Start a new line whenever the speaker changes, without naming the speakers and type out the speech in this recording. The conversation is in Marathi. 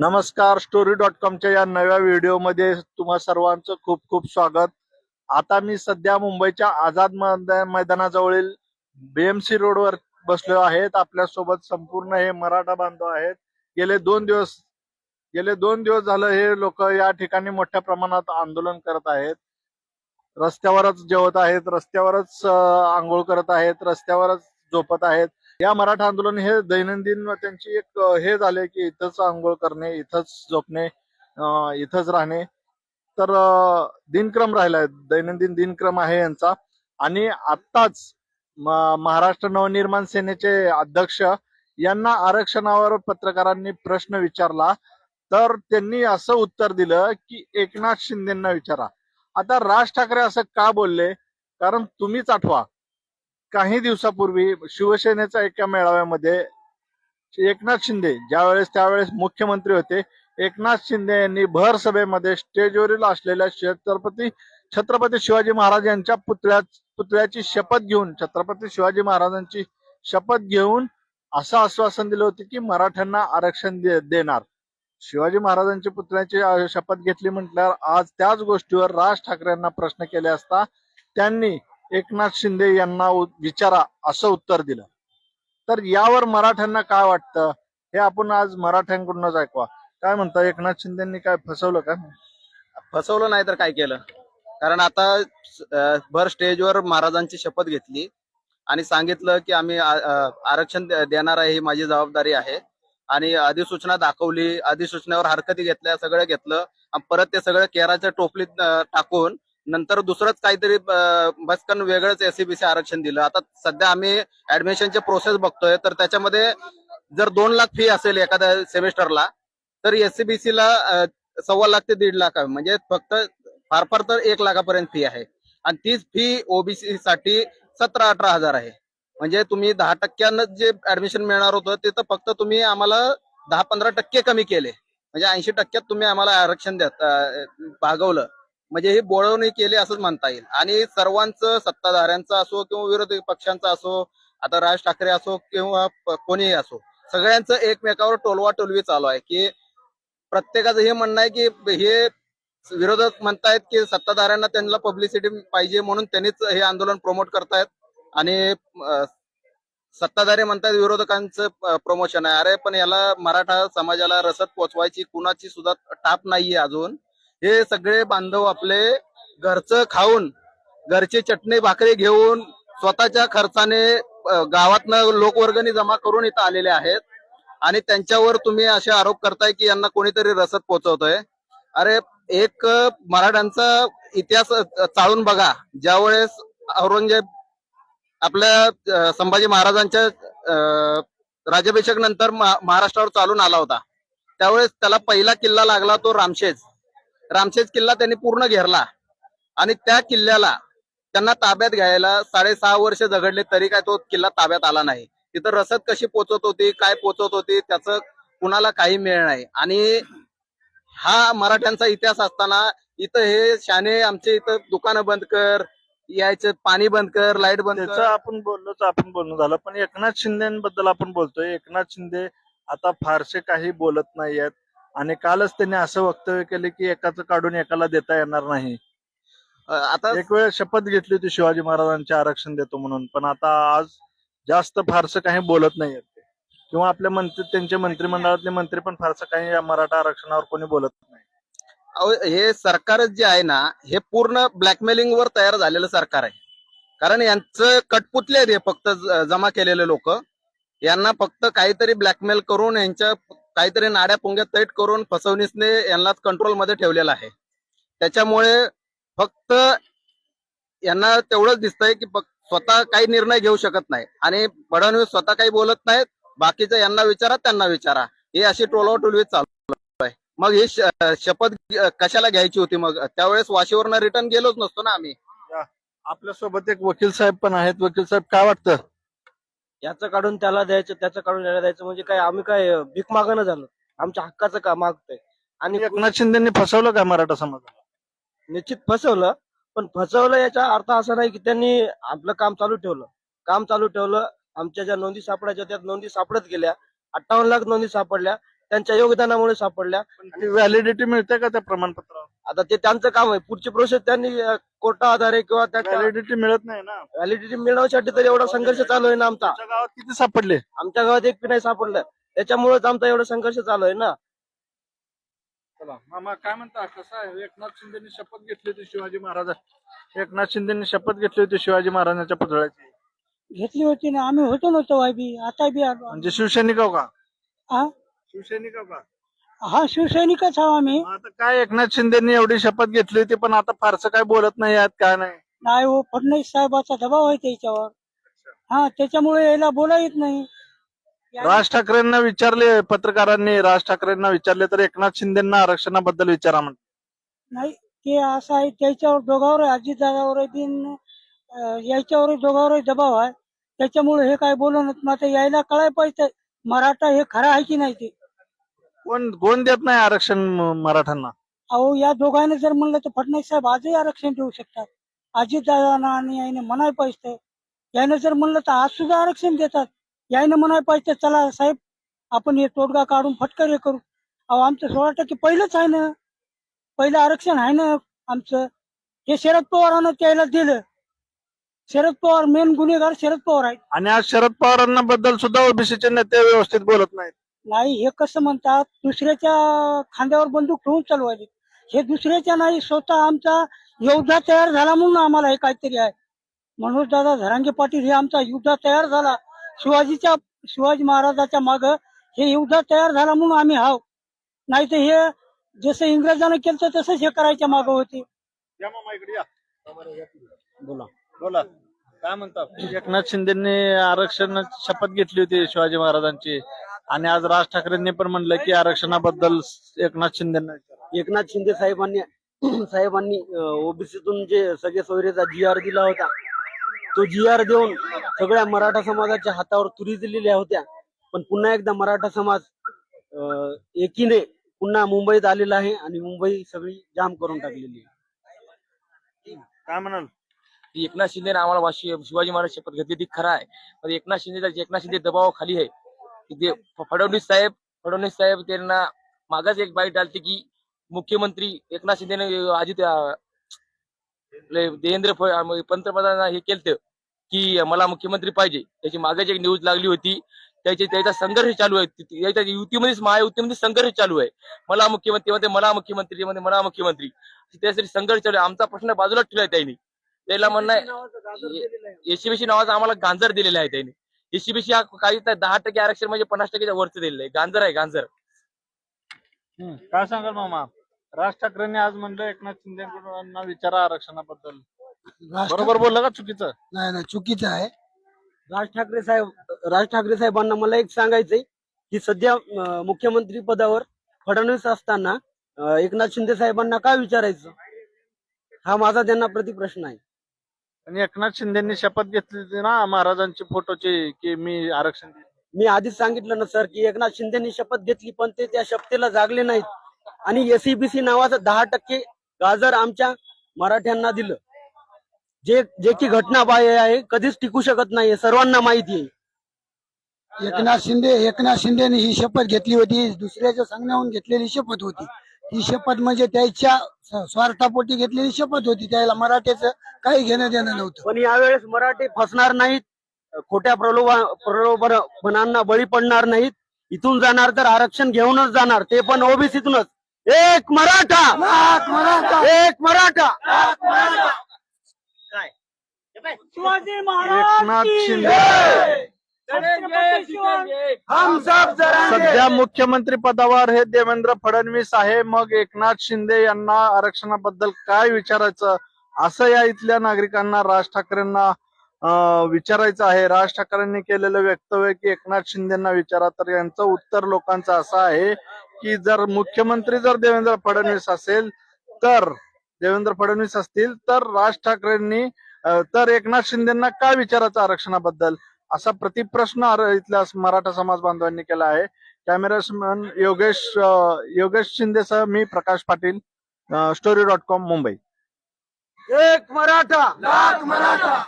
नमस्कार स्टोरी डॉट कॉमच्या या नव्या व्हिडिओमध्ये तुम्हा सर्वांचं खूप खूप स्वागत. आता मी सध्या मुंबईच्या आझाद मैदानाजवळील बीएमसी रोडवर बसलो आहेत. आपल्यासोबत संपूर्ण हे मराठा बांधव आहेत. गेले दोन दिवस गेले दोन दिवस झालं हे लोक या ठिकाणी मोठ्या प्रमाणात आंदोलन करत आहेत. रस्त्यावरच जेवत आहेत रस्त्यावरच आंघोळ करत आहेत रस्त्यावरच झोपत आहेत. या मराठा आंदोलन हे दैनंदिन त्यांची एक हे झाले की इथंच आंघोळ करणे इथंच झोपणे इथंच राहणे. तर दिनक्रम राहिलाय दैनंदिन दिनक्रम आहे यांचा. आणि आत्ताच महाराष्ट्र नवनिर्माण सेनेचे अध्यक्ष यांना आरक्षणावर पत्रकारांनी प्रश्न विचारला. तर त्यांनी असं उत्तर दिलं की एकनाथ शिंदेना विचारा. आता राज ठाकरे असं का बोलले? कारण तुम्हीच आठवा. काही दिवसापूर्वी शिवसेनेच्या एका मेळाव्यामध्ये एकनाथ शिंदे ज्यावेळेस त्यावेळेस मुख्यमंत्री होते एकनाथ शिंदे यांनी भर सभेमध्ये स्टेजवरील असलेल्या छत्रपती छत्रपती शिवाजी महाराज यांच्या पुतळ्या पुतळ्याची शपथ घेऊन छत्रपती शिवाजी महाराजांची शपथ घेऊन असं आश्वासन दिलं होतं की मराठ्यांना आरक्षण दे- देणार. शिवाजी महाराजांची पुतळ्याची शपथ घेतली म्हटल्यावर आज त्याच गोष्टीवर राज ठाकरे यांना प्रश्न केले असता त्यांनी एकनाथ शिंदे यांना विचारा असं उत्तर दिलं. तर यावर मराठ्यांना काय वाटतं? हे आपण आज मराठ्यांकडूनच ऐकवा. काय म्हणता एकनाथ शिंदेनी काय फसवलं का?
फसवलं नाही तर काय केलं? कारण आता भर स्टेजवर महाराजांची शपथ घेतली आणि सांगितलं की आम्ही आरक्षण देणार आहे ही माझी जबाबदारी आहे. आणि अधिसूचना दाखवली अधिसूचनेवर हरकती घेतल्या सगळं घेतलं. आणि परत ते सगळं केराच्या टोपलीत टाकून नंतर दुसरंच काहीतरी भस्कन बसकन वेगळंच एसीबीसी आरक्षण दिलं. आता सध्या आम्ही ऍडमिशनचे प्रोसेस बघतोय तर त्याच्यामध्ये जर दोन लाख फी असेल एखाद्या सेमिस्टरला तर एससीबीसी ला सव्वा लाख ते दीड लाख आहे. म्हणजे फक्त फार फार तर एक लाखापर्यंत फी आहे. आणि तीच फी ओबीसी साठी सतरा अठरा हजार आहे. म्हणजे तुम्ही दहा टक्क्यानं जे ऍडमिशन मिळणार होतं ते तर फक्त तुम्ही आम्हाला दहा पंधरा टक्के कमी केले. म्हणजे ऐंशी टक्क्यात तुम्ही आम्हाला आरक्षण द्या भागवलं. म्हणजे ही बोळवणी केली असंच म्हणता येईल. आणि सर्वांचं सत्ताधाऱ्यांचं असो किंवा विरोधी पक्षांचा असो आता राज ठाकरे असो किंवा कोणीही असो सगळ्यांचं एकमेकावर टोलवा टोलवी चालू आहे की प्रत्येकाचं हे म्हणणं आहे की हे विरोधक म्हणतायत की सत्ताधाऱ्यांना त्यांना पब्लिसिटी पाहिजे म्हणून त्यांनीच हे आंदोलन प्रमोट करतायत. आणि सत्ताधारी म्हणतायत विरोधकांचं प्रमोशन आहे. अरे पण याला मराठा समाजाला रसद पोचवायची कुणाची सुद्धा टाप नाहीये अजून. हे सगळे बांधव आपले घरचं खाऊन घरची चटणी भाकरी घेऊन स्वतःच्या खर्चाने गावातनं लोकवर्गणी जमा करून इथं आलेले आहेत. आणि त्यांच्यावर तुम्ही असे आरोप करताय की यांना कोणीतरी रसद पोहोचवतोय अरे एक मराठ्यांचा इतिहास चाळून बघा. ज्यावेळेस औरंगजेब आपल्या संभाजी महाराजांच्या अं, राज्याभिषेक नंतर महाराष्ट्रावर चालून आला होता. त्यावेळेस त्याला पहिला किल्ला लागला तो रामशेज. रामशेज किल्ला त्यांनी पूर्ण घेरला. आणि त्या किल्ल्याला त्यांना ताब्यात घ्यायला साडेसहा वर्ष झगडले तरी काय तो किल्ला ताब्यात आला नाही. तिथं रसद कशी पोचत होती काय पोचत होती त्याचं कुणाला काही मिळ नाही. आणि हा मराठ्यांचा इतिहास असताना इथं हे शाने आमचे इथं दुकानं बंद कर यायचं पाणी बंद कर लाइट बंद कर.
आपण बोललोच आपण बोलणं झालं. पण एकनाथ शिंदेबद्दल आपण बोलतोय. एकनाथ शिंदे आता फारसे काही बोलत नाहीयेत. आणि कालच त्यांनी असं वक्तव्य केलं की एकाचं काढून एकाला देता येणार नाही.
आता
एक वेळ शपथ घेतली होती शिवाजी महाराजांचे आरक्षण देतो म्हणून पण आता आज जास्त फारसं काही बोलत ते. किंवा आपल्या मंत्री त्यांचे मंत्रिमंडळातले मंत्री पण फारसं काही या मराठा आरक्षणावर कोणी बोलत नाही.
हे सरकारच जे आहे ना हे पूर्ण ब्लॅकमेलिंग वर तयार झालेलं सरकार आहे. कारण यांचं कटपुतले आहेत हे फक्त जमा केलेले लोक. यांना फक्त काहीतरी ब्लॅकमेल करून यांच्या काहीतरी नाड्या पुंग्या तैट करून फसवणीसने यांना कंट्रोलमध्ये ठेवलेलं आहे. त्याच्यामुळे फक्त यांना तेवढंच दिसतंय की स्वतः काही निर्णय घेऊ शकत नाही. आणि फडणवीस स्वतः काही बोलत नाहीत. बाकीचं यांना विचारा त्यांना विचारा. हे अशी टोलवाटोलवी चालू आहे. मग ही शपथ कशाला घ्यायची होती मग? त्यावेळेस वाशीवरनं रिटर्न गेलोच नसतो ना आम्ही.
आपल्यासोबत एक वकील साहेब पण आहेत. वकील साहेब काय वाटतं?
याचं काढून त्याला द्यायचं त्याचं काढून याला द्यायचं म्हणजे काय आम्ही काय भीक मागणं झालं. आमच्या हक्काचं का मागतोय. आणि
एकनाथ शिंदेनी फसवलं का मराठा समाजाला?
निश्चित फसवलं पण फसवलं याचा अर्थ असा नाही की त्यांनी आपलं काम चालू ठेवलं. काम चालू ठेवलं आमच्या ज्या नोंदी सापडायच्या त्या नोंदी सापडत गेल्या. अठ्ठावन्न लाख नोंदी सापडल्या. त्यांच्या योगदानामुळे सापडल्या.
व्हॅलिडिटी मिळते का त्या प्रमाणपत्रावर?
आता ते त्यांचं काम आहे. पुढची प्रोसेस त्यांनी कोर्टा आधारे किंवा त्याच्या
व्हॅलिडिटी मिळत नाही ना?
व्हॅलिडिटी मिळवण्यासाठी तर एवढा संघर्ष चालू आहे ना आमचा.
तुमच्या गावात किती सापडले?
आमच्या गावात एक बी नाही सापडलं. त्याच्यामुळेच आमचा एवढा संघर्ष चालू आहे ना.
चला मामा काय म्हणता? कसं आहे? एकनाथ शिंदेनी शपथ घेतली होती शिवाजी महाराज. एकनाथ शिंदेनी शपथ घेतली होती शिवाजी महाराजांच्या पुतळ्याची.
घेतली होती ना. आम्ही होतो ना तेव्हा बी आता बी आलो.
म्हणजे शिवसैनिक हो का?
हा?
शिवसैनिक हो का
हा शिवसैनिकच आहो आम्ही.
आता काय एकनाथ शिंदेनी एवढी शपथ घेतली होती पण आता फारसं काय बोलत नाही यात काय नाही.
नाही हो फडणवीस साहेबाचा दबाव आहे त्याच्यावर. हा त्याच्यामुळे यायला बोला येत नाही.
राज ठाकरेंना विचारले पत्रकारांनी राज ठाकरेंना विचारले तर एकनाथ शिंदेना आरक्षणाबद्दल विचारा म्हणतात
नाही ते असं आहे त्याच्यावर दोघावर अजितदादावर बिन याच्यावर दोघावर दबाव आहे. त्याच्यामुळे हे काय बोलून मग आता यायला कळाय पाहिजे मराठा हे खरं आहे की नाही ते?
कोण कोण देत नाही आरक्षण म- मराठ्यांना?
अहो या दोघांनी जर म्हणलं तर फडणवीस साहेब आजही आरक्षण देऊ शकतात. अजितदादांना आणि याने म्हणाय पाहिजे. यानं जर म्हणलं तर आज सुद्धा आरक्षण देतात. यायनं म्हणाय पाहिजे चला साहेब आपण हे तोडगा काढून फटकर हे करू. अहो आमचं सोळा टक्के पहिलंच आहे ना. पहिलं आरक्षण आहे ना आमचं. हे शरद पवारांना त्याला दिलं. शरद पवार मेन गुन्हेगार शरद पवार आहेत.
आणि आज शरद पवारांना बद्दल सुद्धा ओबीसीचे नेते व्यवस्थित बोलत नाहीत.
नाही हे कसं म्हणतात दुसऱ्याच्या खांद्यावर बंदूक ठेवून चालवायचे. हे दुसऱ्याच्या नाही स्वतः आमचा योद्धा तयार झाला म्हणून आम्हाला हे काहीतरी आहे. मनोज दादा धरांगे पाटील हे आमचा युद्धा तयार झाला. शिवाजीच्या शिवाजी महाराजाच्या माग हे युद्धा तयार झाला म्हणून आम्ही हाव नाही तर हे जसं इंग्रजांना केलं तसंच हे करायच्या माग होते.
बोला.
बोला. काय म्हणतात एकनाथ शिंदेनी आरक्षण शपथ घेतली होती शिवाजी महाराजांची. आणि आज राज ठाकरेंनी पण म्हणलं की आरक्षणाबद्दल एकनाथ शिंदेना विचारा.
एकनाथ शिंदे साहेबांनी साहेबांनी ओबीसीतून जे सगळे सोयरेचा जी आर दिला होता तो जी आर देऊन सगळ्या मराठा समाजाच्या हातावर तुरी दिलेल्या होत्या. पण पुन्हा एकदा मराठा समाज अं, एकीने पुन्हा मुंबईत आलेला आहे आणि मुंबई सगळी जाम करून टाकलेली आहे.
काय म्हणाल?
की एकनाथ शिंदेने आम्हाला वाशी शिवाजी महाराज शपथ घेतली ती खरं आहे. पण एकनाथ शिंदे एकनाथ शिंदे दबावाखाली आहे. फडणवीस साहेब फडणवीस साहेब त्यांना मागाच एक बाईट आलती की मुख्यमंत्री एकनाथ शिंदेने अजित देवेंद्र पंतप्रधानांना हे केलं की मला मुख्यमंत्री पाहिजे. त्याची मागाची एक न्यूज लागली होती. त्याची त्याचा संघर्ष चालू आहे. याच्या युतीमध्येच महायुतीमध्ये संघर्ष चालू आहे. मला मुख्यमंत्री म्हणते मला मुख्यमंत्री म्हणते मला मुख्यमंत्री. त्यासाठी संघर्ष चालू आहे. आमचा प्रश्न बाजूला ठेवलाय त्यांनी. त्याला म्हणणं आहे एसीबीसी नावाचा आम्हाला गांजर दिलेला आहे त्यांनी. एसीबीसी काही तर दहा टक्के आरक्षण म्हणजे पन्नास टक्के वरचं दिलेलं आहे. गांजर आहे गांजर.
काय सांगाल मामा? राज ठाकरेंनी आज म्हणलं एकनाथ शिंदेना विचारा आरक्षणाबद्दल. बरोबर बोललं का चुकीचं?
नाही नाही चुकीचं आहे.
राज ठाकरे साहेब राज ठाकरे साहेबांना मला एक सांगायचंय की सध्या अं, मुख्यमंत्री पदावर फडणवीस असताना अं, एकनाथ शिंदे साहेबांना काय विचारायचं? हा माझा त्यांना प्रतिप्रश्न आहे.
आणि एकनाथ शिंदेनी शपथ घेतली होती ना महाराजांची फोटोची की मी आरक्षण देईन.
मी आधीच सांगितलं ना सर की एकनाथ शिंदेनी शपथ घेतली पण ते त्या शपथेला जागले नाहीत. आणि एसीबीसी नावाचं दहा टक्के गाजर आमच्या मराठ्यांना दिलं. जे जे की घटना बाह्य आहे कधीच टिकू शकत नाही हे सर्वांना माहिती आहे.
एकनाथ शिंदे एकनाथ शिंदेने ही शपथ घेतली होती. दुसऱ्याच्या सांगण्याहून घेतलेली शपथ होती. ही शपथ म्हणजे त्याच्या स्वार्थापोटी घेतलेली शपथ होती. त्याला मराठ्याचं काही घेणं देणं नव्हतं.
पण यावेळेस मराठी फसणार नाहीत. खोट्या प्रलोभा प्रलोभनांना बळी पडणार नाहीत. इथून जाणार तर आरक्षण घेऊनच जाणार. ते पण ओबीसीतूनच. एक मराठा! एक मराठा!
शिवाजी
एकनाथ शिंदे
हम सब जरा
सध्या मुख्यमंत्री पदावर हे देवेंद्र फडणवीस आहे. मग एकनाथ शिंदे यांना आरक्षणाबद्दल काय विचारायचं? असं या इथल्या नागरिकांना राज ठाकरेंना विचारायचं आहे. राज ठाकरेंनी केलेलं वक्तव्य की एकनाथ शिंदेना विचारा. तर यांचं उत्तर लोकांचं असं आहे की जर मुख्यमंत्री जर देवेंद्र फडणवीस असेल तर देवेंद्र फडणवीस असतील तर राज ठाकरेंनी तर एकनाथ शिंदेना काय विचारायचं आरक्षणाबद्दल? असा प्रतिप्रश्न आर- इथल्या मराठा समाज बांधवांनी केला आहे. कॅमेरामॅन योगेश योगेश शिंदेसह मी Prakash Patil story dot com Mumbai.
एक मराठा.
मराठा.